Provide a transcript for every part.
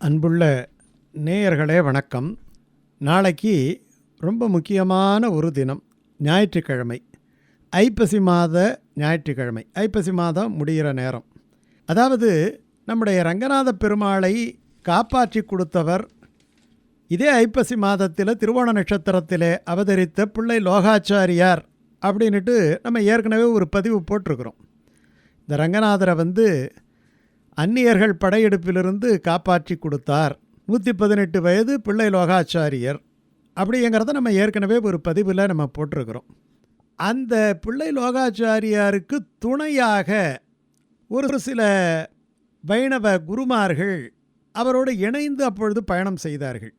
அன்புள்ள நேயர்களே வணக்கம். நாளைக்கு ரொம்ப முக்கியமான ஒரு தினம் ஞாயிற்றுக்கிழமை. ஐப்பசி மாத ஞாயிற்றுக்கிழமை. ஐப்பசி மாதம் முடிகிற நேரம். அதாவது நம்முடைய ரங்கநாத பெருமாளை காப்பாற்றி கொடுத்தவர் இதே ஐப்பசி மாதத்தில் திருவோண நட்சத்திரத்தில் அவதரித்த பிள்ளை லோகாச்சாரியார் அப்படின்ட்டு நம்ம ஏற்கனவே ஒரு பதிவு போட்டிருக்கிறோம். இந்த ரங்கநாதரை வந்து அந்நியர்கள் படையெடுப்பிலிருந்து காப்பாற்றி கொடுத்தார். நூற்றி பதினெட்டு வயது பிள்ளை லோகாச்சாரியர். அப்படிங்கிறத நம்ம ஏற்கனவே ஒரு பதிவில் நம்ம போட்டிருக்கிறோம். அந்த பிள்ளை லோகாச்சாரியாருக்கு துணையாக ஒரு சில வைணவ குருமார்கள் அவரோடு இணைந்து அப்பொழுது பயணம் செய்தார்கள்.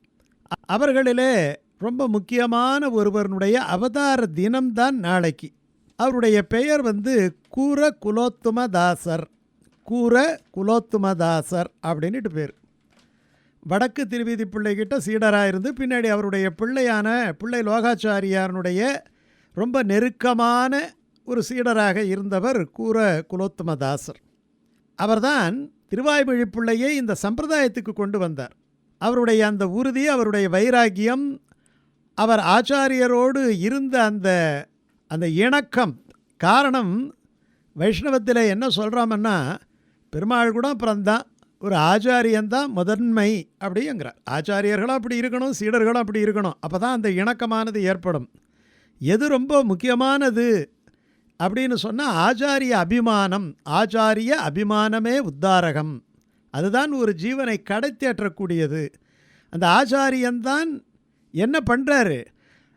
அவர்களிலே ரொம்ப முக்கியமான ஒருவருடைய அவதார தினம்தான் நாளைக்கு. அவருடைய பெயர் வந்து கூர குலோத்துமதாசர் கூர குலோத்துமதாசர் அப்படின்னுட்டு பேர். வடக்கு திருவீதி பிள்ளைகிட்ட சீடராக இருந்து பின்னாடி அவருடைய பிள்ளையான பிள்ளை லோகாச்சாரியாரனுடைய ரொம்ப நெருக்கமான ஒரு சீடராக இருந்தவர் கூர குலோத்துமதாசர். அவர்தான் திருவாய்மொழி பிள்ளையை இந்த சம்பிரதாயத்துக்கு கொண்டு வந்தார். அவருடைய அந்த உறுதி அவருடைய வைராக்கியம் அவர் ஆச்சாரியரோடு இருந்த அந்த அந்த இணக்கம் காரணம் வைஷ்ணவத்தில் என்ன சொல்கிறோம்னா பெருமாள் கூட அப்புறம்தான். ஒரு ஆச்சாரியன்தான் முதன்மை அப்படிங்கிறார். ஆச்சாரியர்களும் அப்படி இருக்கணும் சீடர்களும் அப்படி இருக்கணும். அப்போ தான் அந்த இணக்கமானது ஏற்படும். எது ரொம்ப முக்கியமானது அப்படின்னு சொன்னால் ஆச்சாரிய அபிமானம் ஆச்சாரிய அபிமானமே உத்தாரகம். அதுதான் ஒரு ஜீவனை கடைத்தேற்றக்கூடியது. அந்த ஆச்சாரியன்தான் என்ன பண்ணுறாரு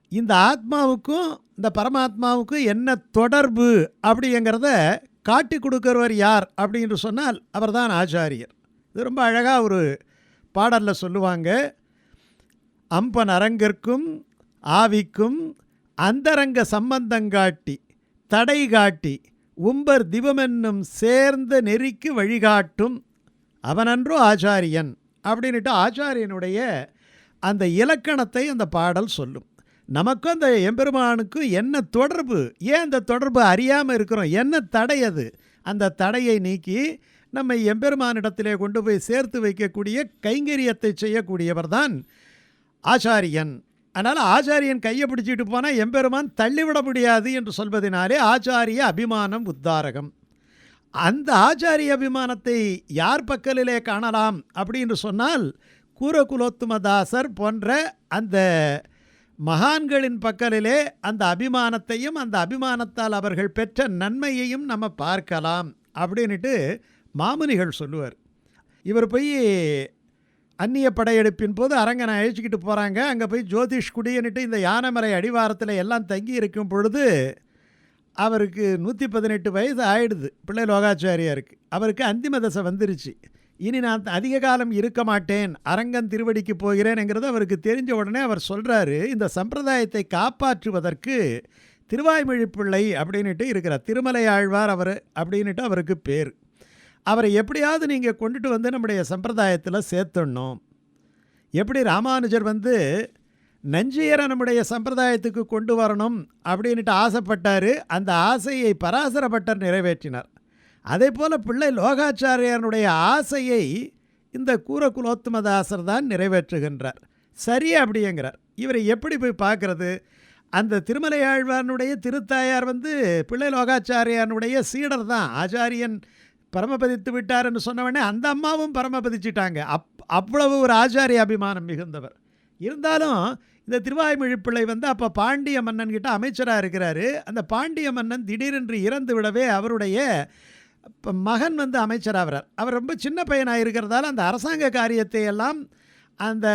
இந்த ஆத்மாவுக்கும் இந்த பரமாத்மாவுக்கும் என்ன தொடர்பு அப்படிங்கிறத காட்டி கொடுக்கிறவர் யார் அப்படின்னு சொன்னால் அவர்தான் ஆச்சாரியர். இது ரொம்ப அழகாக ஒரு பாடலில் சொல்லுவாங்க. அம்பன் அரங்கிற்கும் ஆவிக்கும் அந்தரங்க சம்பந்தங்காட்டி தடை காட்டி உம்பர் திவமென்னும் சேர்ந்த நெறிக்கு வழிகாட்டும் அவனன்றோ ஆச்சாரியன். அப்படின்ட்டு ஆச்சாரியனுடைய அந்த இலக்கணத்தை அந்த பாடல் சொல்லும். நமக்கும் அந்த எம்பெருமானுக்கும் என்ன தொடர்பு? ஏன் அந்த தொடர்பு அறியாமல் இருக்கிறோம்? என்ன தடை அது? அந்த தடையை நீக்கி நம்ம எம்பெருமானிடத்திலே கொண்டு போய் சேர்த்து வைக்கக்கூடிய கைங்கரியத்தை செய்யக்கூடியவர் தான் ஆச்சாரியன். அதனால் ஆச்சாரியன் கையை பிடிச்சிட்டு போனால் எம்பெருமான் தள்ளிவிட முடியாது என்று சொல்வதனாலே ஆச்சாரிய அபிமானம் உத்தாரகம். அந்த ஆச்சாரிய அபிமானத்தை யார் பக்கலிலே காணலாம் அப்படின்னு சொன்னால் கூரகுலோத்துமதாசர் போன்ற அந்த மகான்களின் பக்கலிலே அந்த அபிமானத்தையும் அந்த அபிமானத்தால் அவர்கள் பெற்ற நன்மையையும் நம்ம பார்க்கலாம் அப்படின்ட்டு மாமுனிகள் சொல்லுவார். இவர் போய் அந்நிய படையெடுப்பின் போது அரங்கனை அழைச்சிக்கிட்டு போகிறாங்க அங்கே போய் ஜோதிஷ் குடியன்ட்டு இந்த யானைமலை அடிவாரத்தில் எல்லாம் தங்கி இருக்கும் பொழுது அவருக்கு நூற்றி பதினெட்டு வயசு ஆயிடுது. பிள்ளை லோகாச்சாரியாருக்கு. அவருக்கு அந்திம தசை வந்துருச்சு. இனி நான் அதிக காலம் இருக்க மாட்டேன் அரங்கன் திருவடிக்கு போகிறேன்ங்கிறது அவருக்கு தெரிஞ்ச உடனே அவர் சொல்கிறாரு இந்த சம்பிரதாயத்தை காப்பாற்றுவதற்கு திருவாய்மொழி பிள்ளை அப்படின்னுட்டு இருக்கிறார். திருமலை ஆழ்வார் அவர் அப்படின்னுட்டு அவருக்கு பேர். அவரை எப்படியாவது நீங்கள் கொண்டுட்டு வந்து நம்முடைய சம்பிரதாயத்தில் சேர்த்துடணும். எப்படி ராமானுஜர் வந்து நஞ்சியரை நம்முடைய சம்பிரதாயத்துக்கு கொண்டு வரணும் அப்படின்ட்டு ஆசைப்பட்டார் அந்த ஆசையை பராசரப்பட்டர் நிறைவேற்றினார். அதே போல் பிள்ளை லோகாச்சாரியனுடைய ஆசையை இந்த கூரகுலோத்துமதாசர் தான் நிறைவேற்றுகின்றார். சரி அப்படிங்கிறார். இவரை எப்படி போய் பார்க்கறது? அந்த திருமலையாழ்வானுடைய திருத்தாயார் வந்து பிள்ளை லோகாச்சாரியானுடைய சீடர் தான். ஆச்சாரியன் பரமபதித்து விட்டார்னு சொன்னவொடனே அந்த அம்மாவும் பரமபதிச்சிட்டாங்க. அப் அவ்வளவு ஒரு ஆச்சாரிய அபிமானம் மிகுந்தவர். இருந்தாலும் இந்த திருவாய்மொழி பிள்ளை வந்து அப்போ பாண்டிய மன்னன் கிட்ட அமைச்சராக இருக்கிறாரு. அந்த பாண்டிய மன்னன் திடீரென்று இறந்து விடவே அவருடைய இப்போ மகன் வந்து அமைச்சராகிறார் அவர் ரொம்ப சின்ன பையனாக இருக்கிறதால அந்த அரசாங்க காரியத்தை எல்லாம் அந்த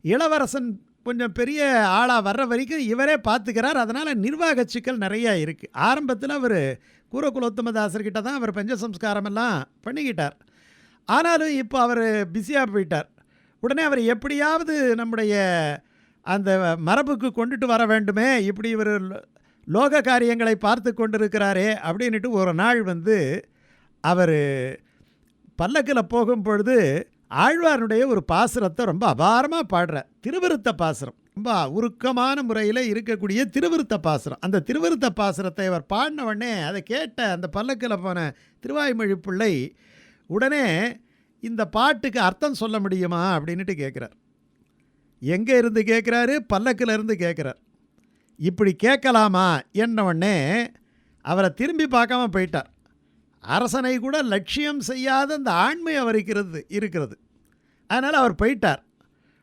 இளவரசன் கொஞ்சம் பெரிய ஆளாக வர்ற வரைக்கும் இவரே பார்த்துக்கிறார். அதனால் நிர்வாக சிக்கல் நிறையா இருக்குது ஆரம்பத்தில் அவர் கூரகுலோத்தமதாசர்கிட்ட தான் அவர் பஞ்ச எல்லாம் பண்ணிக்கிட்டார். ஆனாலும் இப்போ அவர் பிஸியாக போயிட்டார். உடனே அவர் எப்படியாவது நம்முடைய அந்த மரபுக்கு கொண்டுட்டு வர வேண்டுமே. இப்படி இவர் லோக காரியங்களை பார்த்து கொண்டிருக்கிறாரே அப்படின்ட்டு ஒரு நாள் வந்து அவர் பல்லக்கில் போகும் பொழுது ஆழ்வாருடைய ஒரு பாசுரத்தை ரொம்ப அபாரமாக பாடுறார் திருவிருத்த பாசுரம். ரொம்ப உருக்கமான முறையில் இருக்கக்கூடிய திருவிருத்த பாசுரம். அந்த திருவிருத்த பாசுரத்தை அவர் பாடின உடனே அதை கேட்ட அந்த பல்லக்கில் போன திருவாய்மொழி பிள்ளை உடனே இந்த பாட்டுக்கு அர்த்தம் சொல்ல முடியுமா அப்படின்ட்டு கேட்குறார். எங்கே இருந்து கேட்குறாரு? பல்லக்கில் இருந்து கேட்குறார். இப்படி கேட்கலாமா என்னவொடனே உடனே அவரை திரும்பி பார்க்காம போயிட்டார். அரசனை கூட லட்சியம் செய்யாத அந்த ஆண்மை அவருக்கிறது இருக்கிறது. அதனால் அவர் போயிட்டார்.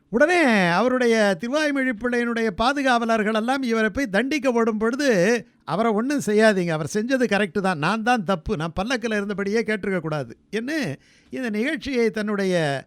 உடனே அவருடைய திருவாய்மொழி பிள்ளையினுடைய பாதுகாவலர்கள் எல்லாம் இவரை போய் தண்டிக்க ஓடும் பொழுது அவரை ஒன்றும் செய்யாதீங்க அவர் செஞ்சது கரெக்டு தான் நான் தான் தப்பு நான் பல்லக்கில் இருந்தபடியே கேட்டிருக்கக்கூடாது என்ன இந்த நிகழ்ச்சியை தன்னுடைய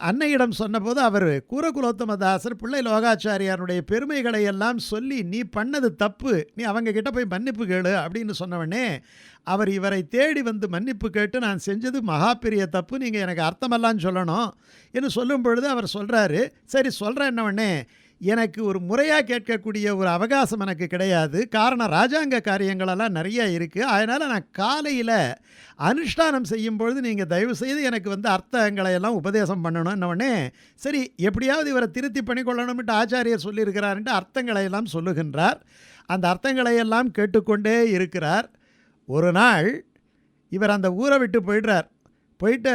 அன்னையிடம் சொன்னபோது அவர் கூரகுலோத்தமதாசர் பிள்ளை லோகாச்சாரியாருடைய பெருமைகளை எல்லாம் சொல்லி நீ பண்ணது தப்பு. நீ அவங்க கிட்ட போய் மன்னிப்பு கேளு அப்படின்னு சொன்னவனே அவர் இவரை தேடி வந்து மன்னிப்பு கேட்டு நான் செஞ்சது மகா பெரிய தப்பு. நீங்கள் எனக்கு அர்த்தமெல்லாம் சொல்லணும் என்று சொல்லும் பொழுது அவர் சொல்கிறாரு சரி சொல்கிறேன் என்னவனே எனக்கு ஒரு முறையாக கேட்கக்கூடிய ஒரு அவகாசம் எனக்கு கிடையாது. காரணம் ராஜாங்க காரியங்களெல்லாம் நிறைய இருக்குது அதனால் நான் காலையில் அனுஷ்டானம் செய்யும் பொழுது நீங்கள் தயவு செய்து எனக்கு வந்து அர்த்தங்களை எல்லாம் உபதேசம் பண்ணணும்னு சரி எப்படியாவது இவரை திருத்தி பண்ணிக்கொள்ளணும்ட்டு ஆச்சாரியர் சொல்லியிருக்கிறாருன்ட்டு அர்த்தங்களை எல்லாம் சொல்லுகின்றார். அந்த அர்த்தங்களை எல்லாம் கேட்டுக்கொண்டே இருக்கிறார். ஒரு நாள் இவர் அந்த ஊரை விட்டு போயிடுறார். போயிட்டு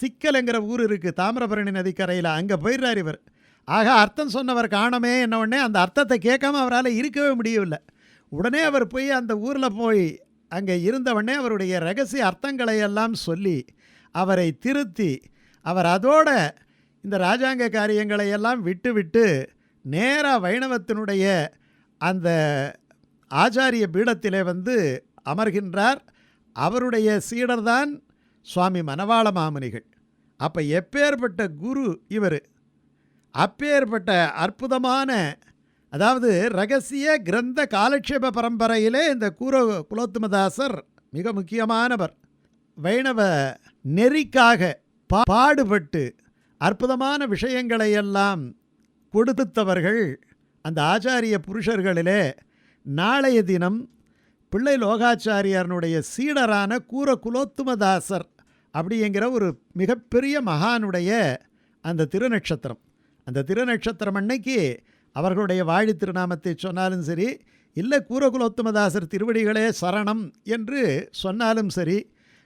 சிக்கலுங்கிற ஊர் இருக்குது தாமிரபரணி நதிக்கரையில். அங்கே போயிடுறார் இவர். ஆக அர்த்தம் சொன்னவர் காணமே என்ன உடனே அந்த அர்த்தத்தை கேட்காம அவரால் இருக்கவே முடியவில்லை. உடனே அவர் போய் அந்த ஊரில் போய் அங்கே இருந்தவொடனே அவருடைய ரகசிய அர்த்தங்களை எல்லாம் சொல்லி அவரை திருத்தி அவர் அதோட இந்த ராஜாங்க காரியங்களை எல்லாம் விட்டுவிட்டு நேராக வைணவத்தினுடைய அந்த ஆச்சாரிய பீடத்திலே வந்து அமர்கின்றார். அவருடைய சீடர்தான் சுவாமி மணவாள மாமுனிகள். அப்போ எப்பேற்பட்ட குரு இவர்? அப்பேற்பட்ட அற்புதமான அதாவது ரகசிய கிரந்த காலட்சேப பரம்பரையிலே இந்த கூர குலோத்துமதாசர் மிக முக்கியமானவர். வைணவ நெறிக்காக பாடுபட்டு அற்புதமான விஷயங்களை எல்லாம் கொடுத்தவர்கள் அந்த ஆச்சாரிய புருஷர்களிலே நாளைய தினம் பிள்ளை லோகாச்சாரியாரனுடைய சீடரான கூர குலோத்துமதாசர் அப்படிங்கிற ஒரு மிகப்பெரிய மகானுடைய அந்த திருநட்சத்திரம் அந்த திருநட்சத்திரம் அன்னைக்கு அவர்களுடைய வாழி திருநாமத்தை சொன்னாலும் சரி இல்லை கூரகுலோத்தமதாசர் திருவடிகளே சரணம் என்று சொன்னாலும் சரி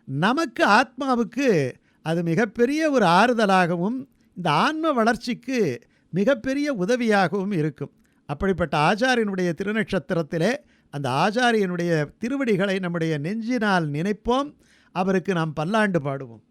நமக்கு ஆத்மாவுக்கு அது மிகப்பெரிய ஒரு ஆறுதலாகவும் இந்த ஆன்ம வளர்ச்சிக்கு மிகப்பெரிய உதவியாகவும் இருக்கும். அப்படிப்பட்ட ஆச்சாரியனுடைய திருநட்சத்திரத்திலே அந்த ஆச்சாரியனுடைய திருவடிகளை நம்முடைய நெஞ்சினால் நினைப்போம் அவருக்கு நாம் பல்லாண்டு பாடுவோம்.